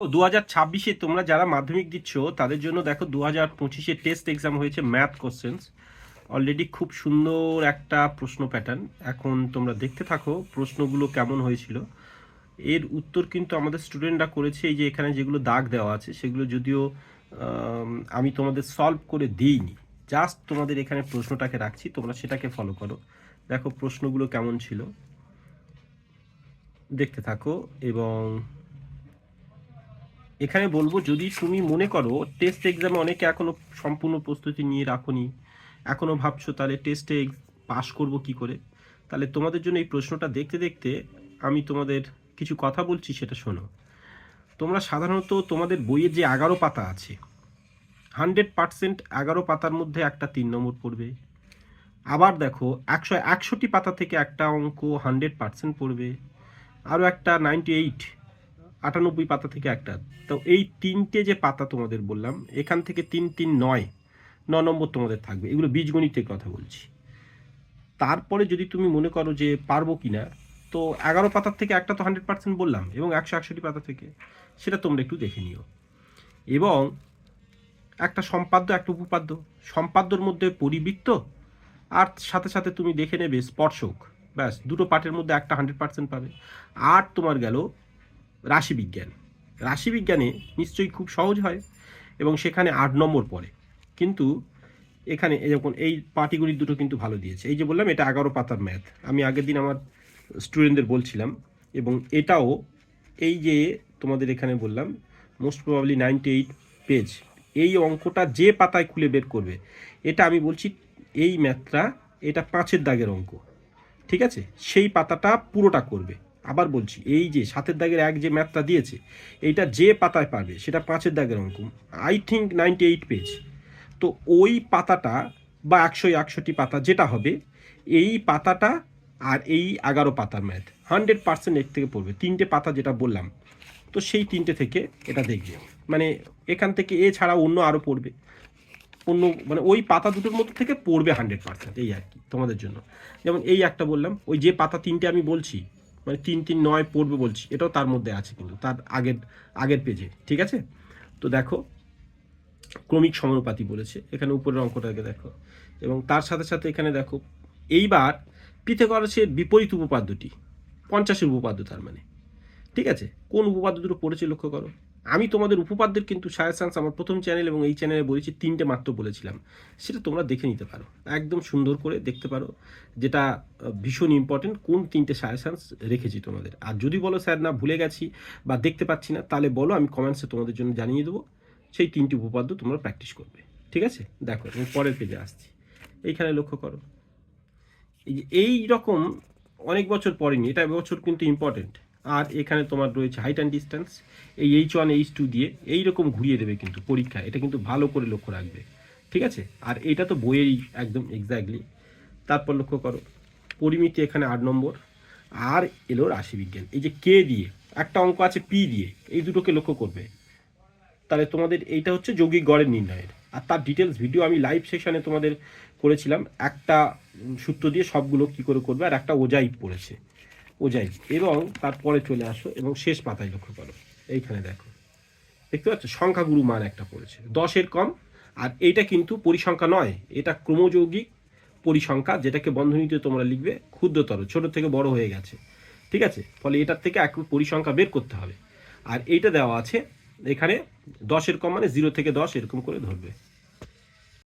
দু হাজার ছাব্বিশে তোমরা যারা মাধ্যমিক দিচ্ছ, তাদের জন্য দেখো দু হাজার পঁচিশে টেস্ট এক্সাম হয়েছে ম্যাথ কোশ্চেন্স অলরেডি খুব সুন্দর একটা প্রশ্ন প্যাটার্ন এখন তোমরা দেখতে থাকো প্রশ্নগুলো কেমন হয়েছিল। এর উত্তর কিন্তু আমাদের স্টুডেন্টরা করেছে এই যে এখানে যেগুলো দাগ দেওয়া আছে, সেগুলো যদিও, আমি তোমাদের সলভ করে দিইনি। জাস্ট তোমাদের এখানে প্রশ্নটাকে রাখছি, তোমরা সেটাকে ফলো করো। দেখো প্রশ্নগুলো কেমন ছিল। দেখতে থাকো এবং এখানে বলব, যদি তুমি মনে করো টেস্ট এক্সামে অনেকে এখনও সম্পূর্ণ প্রস্তুতি নিয়ে রাখোনি, এখনও ভাবছ তাহলে টেস্টে পাস করব কি করে? তাহলে তোমাদের জন্য এই প্রশ্নটা দেখতে দেখতে আমি তোমাদের কিছু কথা বলছি, সেটা শোনো। তোমরা সাধারণত তোমাদের বইয়ের যে এগারো পাতা আছে হান্ড্রেড পার্সেন্ট এগারো পাতার মধ্যে একটা তিন নম্বর পড়বে। আবার দেখো, একশো একষট্টি পাতা থেকে একটা অঙ্ক হান্ড্রেড পার্সেন্ট পড়বে, আরও একটা নাইনটি এইট আটানব্বই পাতা থেকে একটা। তো এই তিনটে যে পাতা তোমাদের বললাম, এখান থেকে তিন তিন নয়, ন নম্বর তোমাদের থাকবে। এগুলো বীজগণিতের কথা বলছি। তারপরে যদি তুমি মনে করো যে পারব কি না তো এগারো পাতার থেকে একটা তো হান্ড্রেড পার্সেন্ট বললাম এবং একশো একষট্টি পাতা থেকে, সেটা তোমরা একটু দেখে নিও। এবং একটা সম্পাদ্য, একটা উপপাদ্য, সম্পাদ্যর মধ্যে পরিবৃত্ত, আর সাথে সাথে তুমি দেখে নেবে স্পর্শক। ব্যাস, দুটো পার্টের মধ্যে একটা হান্ড্রেড পার্সেন্ট পাবে। আর তোমার গেল রাশিবিজ্ঞান। রাশিবিজ্ঞানে নিশ্চয়ই খুব সহজ হয় এবং সেখানে আট নম্বর পড়ে। কিন্তু এখানে যখন এই পাটিগণিত দুটো কিন্তু ভালো দিয়েছে। এই যে বললাম, এটা এগারো পাতার ম্যাথ আমি আগের দিন আমার স্টুডেন্টদের বলছিলাম এবং এটাও এই যে তোমাদের এখানে বললাম most probably ninety eight page এই অঙ্কটা যে পাতায় খুলে বের করবে, এটা আমি বলছি এই ম্যাথটা এটা পাঁচের দাগের অঙ্ক। ঠিক আছে? সেই পাতাটা পুরোটা করবে। আবার বলছি, এই যে সাতের দাগের এক যে ম্যাথটা দিয়েছে, এইটা যে পাতায় পারবে সেটা পাঁচের দাগের অঙ্ক। I think ninety eight page তো ওই পাতাটা বা একশো একষট্টি পাতা যেটা হবে, এই পাতাটা আর এই এগারো পাতার ম্যাথ। হান্ড্রেড পার্সেন্ট এর থেকে পড়বে। তিনটে পাতা যেটা বললাম, তো সেই তিনটে থেকে এটা দেখবে। মানে এখান থেকে এ ছাড়া অন্য আরও পড়বে। অন্য মানে ওই পাতা দুটোর মধ্যে থেকে পড়বে হান্ড্রেড পার্সেন্ট, এই আর কি তোমাদের জন্য। যেমন এই একটা বললাম, ওই যে পাতা তিনটে আমি বলছি মানে তিন তিন নয় পড়বে বলছি, এটাও তার মধ্যে আছে কিন্তু, তার আগের আগের পেজে ঠিক আছে? তো দেখো, ক্রমিক সমানুপাতি বলেছে, এখানে উপরের অঙ্কটাকে দেখো, এবং তার সাথে সাথে এখানে দেখো, এইবার পিথাগোরাসের বিপরীত উপপাদ্যটি, পঞ্চাশের উপপাদ্য তার মানে ঠিক আছে? কোন উপপাদ্য দুটো পড়েছে লক্ষ্য করো। আমি তোমাদের উপপাদ্যের কিন্তু সায়াসান্স আমার প্রথম চ্যানেল এবং এই চ্যানেলে বলেছি তিনটে মাত্র বলেছিলাম। সেটা তোমরা দেখে নিতে পারো। একদম সুন্দর করে দেখতে পারো যেটা ভীষণ ইম্পর্টেন্ট কোন তিনটে সায়াসান্স রেখেছি তোমাদের। আর যদি বলো স্যার না, ভুলে গেছি বা দেখতে পাচ্ছি না, তাহলে বলো, আমি কমেন্টসে তোমাদের জন্য জানিয়ে দেবো। সেই তিনটি উপপাদ্য তোমরা প্র্যাকটিস করবে। ঠিক আছে? দেখো, আমি পরের পেজে আসছি। এইখানে লক্ষ্য করো। এই রকম অনেক বছর পরেনি, এটা বছর কিন্তু ইম্পর্টেন্ট আর এখানে তোমার রয়েছে হাইট অ্যান্ড ডিস্টেন্স এই এইচ ওয়ান এইচ টু দিয়ে এই রকম ঘুরিয়ে দেবে কিন্তু পরীক্ষা। এটা কিন্তু ভালো করে লক্ষ্য রাখবে। ঠিক আছে? আর এটা তো বইয়েরই একদম এক্স্যাক্টলি তারপর লক্ষ্য করো, পরিমিতি এখানে আট নম্বর। আর এলো রাশিবিজ্ঞান। এই যে কে দিয়ে, একটা অঙ্ক আছে পি দিয়ে, এই দুটোকে লক্ষ্য করবে। তাহলে তোমাদের এইটা হচ্ছে যৌগিক গড়ের নির্ণয়ের। আর তার ডিটেলস ভিডিও আমি লাইভ সেশনে তোমাদের করেছিলাম। একটা সূত্র দিয়ে সবগুলো কি করে করবে, আর একটা ওজাইব পড়েছে। ওজাইব এবং তারপরে চলে আসো এবং শেষ পাতায় লক্ষ্য করো। এইখানে দেখো। দেখতে পাচ্ছ? সংখ্যাগুরু মান একটা পড়েছে। দশের কম, আর এইটা কিন্তু পরিসংখ্যা নয়। এটা ক্রমযৌগিক পরিসংখ্যা, যেটাকে বন্ধনীতে তোমরা লিখবে ক্ষুদ্রতর, ছোট থেকে বড় হয়ে গেছে। ঠিক আছে? ফলে এটার থেকে এক পরিসংখ্যা বের করতে হবে। আর এইটা দেওয়া আছে এখানে দশের কম মানে জিরো থেকে দশ এরকম করে ধরবে।